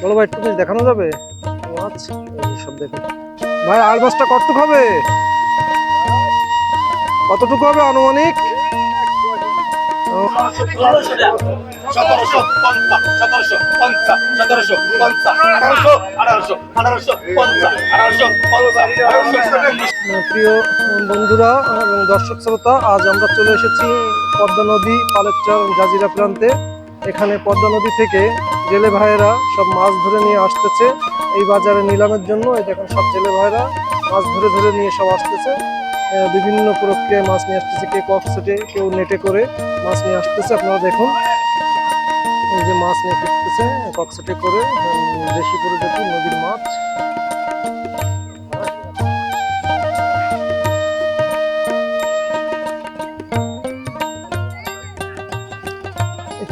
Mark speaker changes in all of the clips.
Speaker 1: বলো ভাই একটু দেখানো যাবে? আচ্ছা, সব দেখো। ভাই আর মাছটা কতটুকু হবে? কতটুকু হবে আনুমানিক? প্রিয় বন্ধুরা এবং দর্শক শ্রোতা আজ আমরা চলে এসেছি পদ্মা নদী পালেরচর জাজিরা প্রান্তে। এখানে পদ্মা নদী থেকে জেলে ভাইয়েরা সব মাছ ধরে নিয়ে আসতেছে। এই বাজারে নিলামের জন্য এই দেখুন সব জেলে ভাইয়েরা মাছ ধরে ধরে নিয়ে সব আসতেছে। বিভিন্ন প্রক্রিয়ায় মাছ নিয়ে আসতেছে কেউ কক্সেটে কেউ নেটে করে মাছ নিয়ে আসতেছে। আপনারা দেখুন এই যে মাছ নিয়ে ফিরতেছে কক্সেটে করে উম, দেশি প্রজাতির নদীর মাছ।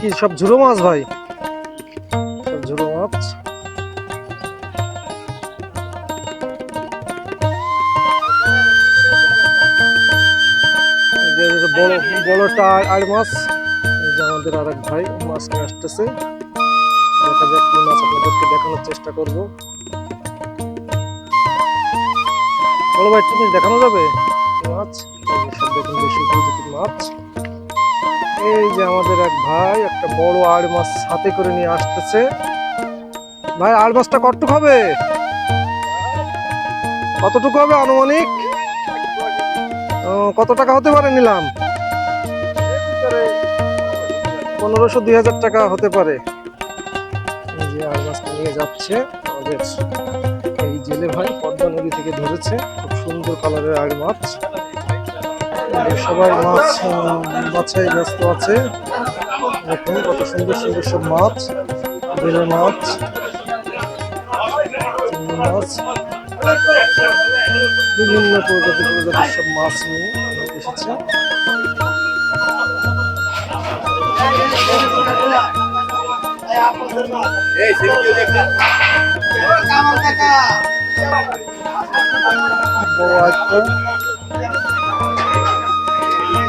Speaker 1: কি সব ঝুড়ো মাছ ভাই? সব ঝুড়ো মাছ। বড় মাছ। যে আমাদের আর এক ভাই মাছ নিয়ে আসতেছে মাছ আপনাদেরকে দেখানোর চেষ্টা ভাই একটু দেখানো যাবে? মাছ। দেখুন প্রজাতির মাছ। এই যে আমাদের এক ভাই একটা বড় আড় মাছ হাতে করে নিয়ে আসতেছে। ভাই, আড় মাছটা কতটুকু হবে? কতটুকু হবে আনুমানিক? কত টাকা হতে পারে নিলাম? পনেরোশো দুই হাজার টাকা হতে পারে। এই যে আড় মাছটা নিয়ে যাচ্ছে। আমাদের এই জেলে ভাই পদ্মা নদী থেকে ধরেছে। খুব সুন্দর কালারের আড় মাছ। সবাই মাছ বাছাই ব্যস্ত আছে। দেখুন কত সুন্দর সুন্দর সব মাছ বেলে মাছ মাছ বিভিন্ন প্রজাতি প্রজাতির সব মাছ নিয়ে এসেছে। বড় একটা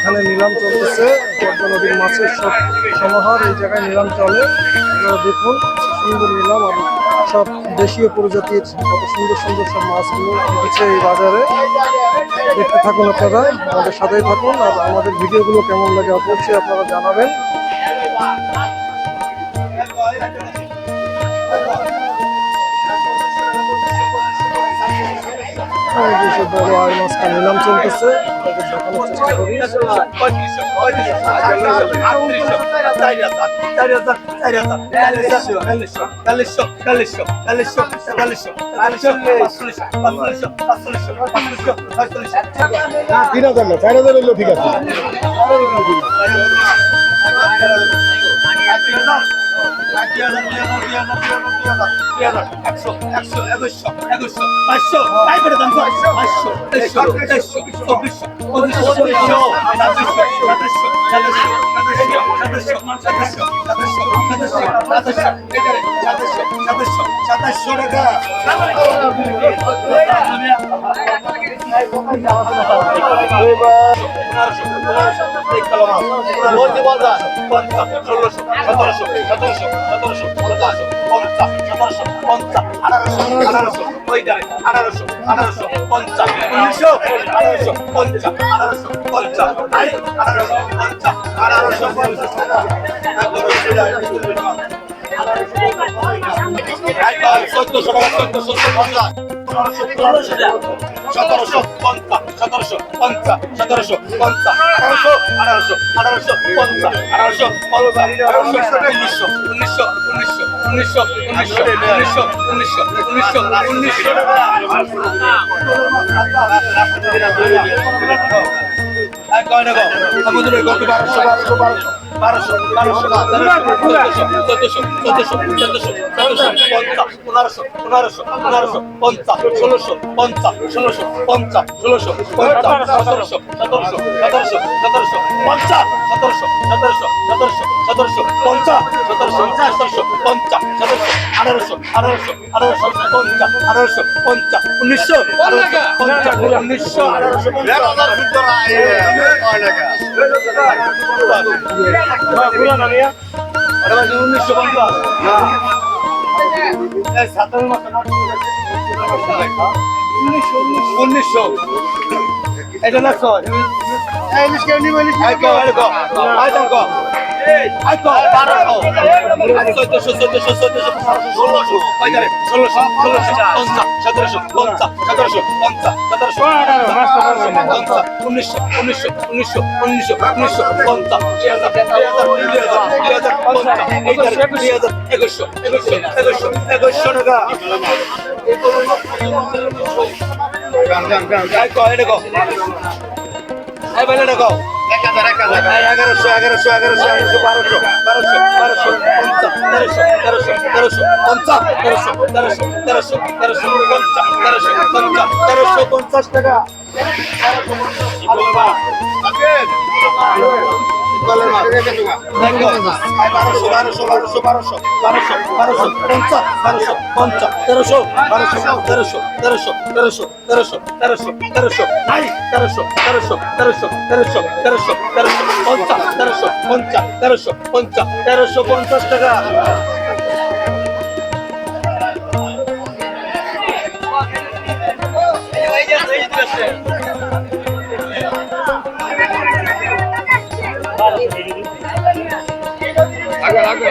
Speaker 1: এখানে নিলাম চলতেছে। পদ্মা নদীর মাছের সব সমাহার এই জায়গায় নিলাম চলে। দেখুন সুন্দর নিলাম আর সব দেশীয় প্রজাতির কত সুন্দর সুন্দর সব মাছগুলো উঠেছে এই বাজারে। দেখতে থাকুন আপনারা, আমাদের সাথেই থাকুন আর আমাদের ভিডিওগুলো কেমন লাগে অবশ্যই আপনারা জানাবেন। কিছু বড় আর মাছটা নিলাম চলতেছে
Speaker 2: তিন হাজার না চার হাজার হইল ঠিক আছে
Speaker 3: সাতাশশো টাকা ষোলোশো সতেরোশো সতেরোশো সতেরোশো পঞ্চাশ পঞ্চাশ সতেরোশো পঞ্চাশ আঠারোশো আঠারোশো ওইটারে আঠারোশো আঠারোশো পঞ্চাশ উনিশশো আঠারোশো পঞ্চাশ আঠারোশো পঞ্চাশ আঠারোশো পঞ্চাশ আঠারোশো পঞ্চাশ চোদ্দশো টাকা চোদ্দশো পঞ্চাশ সতেরোশো পঞ্চাশ সতেরোশো পঞ্চাশ সতেরোশো পঞ্চাশ আঠারোশো আঠারোশো আঠারোশো পঞ্চাশ আঠারোশো পঞ্চাশ আঠারোশো উনিশশো উনিশশো উনিশশো উনিশশো উনিশশো উনিশশো উনিশশো উনিশশো উনিশশো কত বারোশো বারোশো বারোশো বারোশো বারোশো চোদ্দশো চোদ্দশো চোদ্দশো চোদ্দশো পনেরোশো পনেরোশো পঞ্চাশ ষোলোশো পঞ্চাশ ষোলোশো পঞ্চাশ ষোলোশো পঞ্চাশ সতেরোশো সতেরোশো সতেরোশো সতেরোশো পঞ্চাশ সতেরোশো সতেরোশো সতেরোশো সতেরোশো পঞ্চাশ সতেরোশো সতেরোশো পঞ্চাশ সতেরোশো আঠারোশো আঠারোশো আঠারোশো পঞ্চাশ আঠারোশো পঞ্চাশ উনিশশো পঞ্চাশ উনিশশো পঞ্চাশ উনিশশো এটা না ছয় ষোলোশো ষোলোশো ষোলোশো পঞ্চাশ সতেরোশো পঞ্চাশ সতেরোশো পঞ্চাশ সতেরোশো পঞ্চাশ উনিশশো উনিশশো উনিশশো উনিশশো উনিশশো পঞ্চাশ দুই হাজার দুই হাজার দুই হাজার দুই হাজার পঞ্চাশ এই হাজার দুই হাজার একুশশো একুশশো একুশশো একুশশো টাকা। আই কো এটা কো এই বেলে এটা কো এই এগারোশো এগারোশো এগারোশো এগারোশো বারোশো বারোশো বারোশো পঞ্চাশ তেরোশো তেরোশো তেরোশো পঞ্চাশ তেরোশো তেরোশো তেরোশো তেরোশো পঞ্চাশ তেরোশো পঞ্চাশ তেরোশো পঞ্চাশ টাকা তেরোশো বারোশো তেরোশো তেরোশো তেরোশো তেরোশো তেরোশো তেরোশো নাই তেরোশো তেরোশো তেরোশো তেরোশো তেরোশো তেরোশো পঞ্চাশ তেরোশো পঞ্চাশ তেরোশো পঞ্চাশ তেরোশো পঞ্চাশ টাকা
Speaker 1: Vai, vai, vai.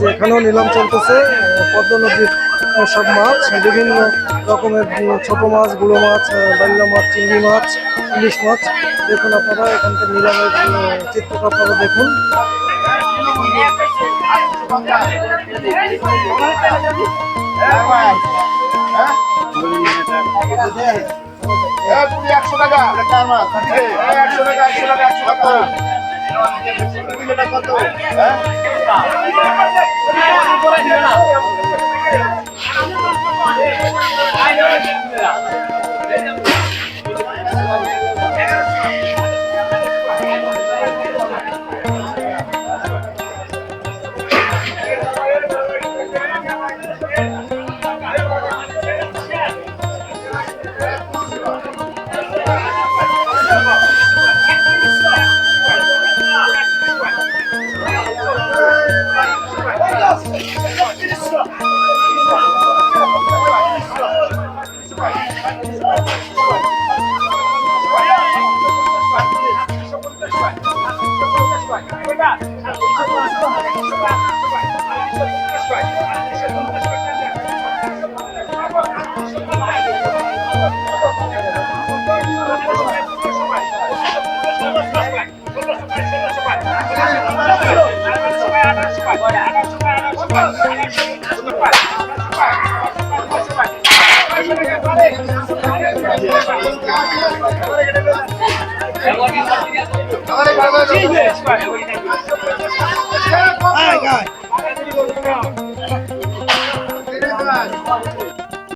Speaker 1: যে এখানেও নিলাম চলতেছে, পদ্ম নদীর সব মাছ, বিভিন্ন রকমের ছোট মাছগুলো মাছ বাল্লা মাছ, চিংড়ি মাছ, ইলিশ মাছ। দেখুন আপনারা, এখান থেকে নিলামের চিত্রটা আপনারা দেখুন।
Speaker 2: একশো টাকা একশো টাকা একশো টাকা একশো টাকা। কত? হ্যাঁ Thank you.
Speaker 3: Thank you.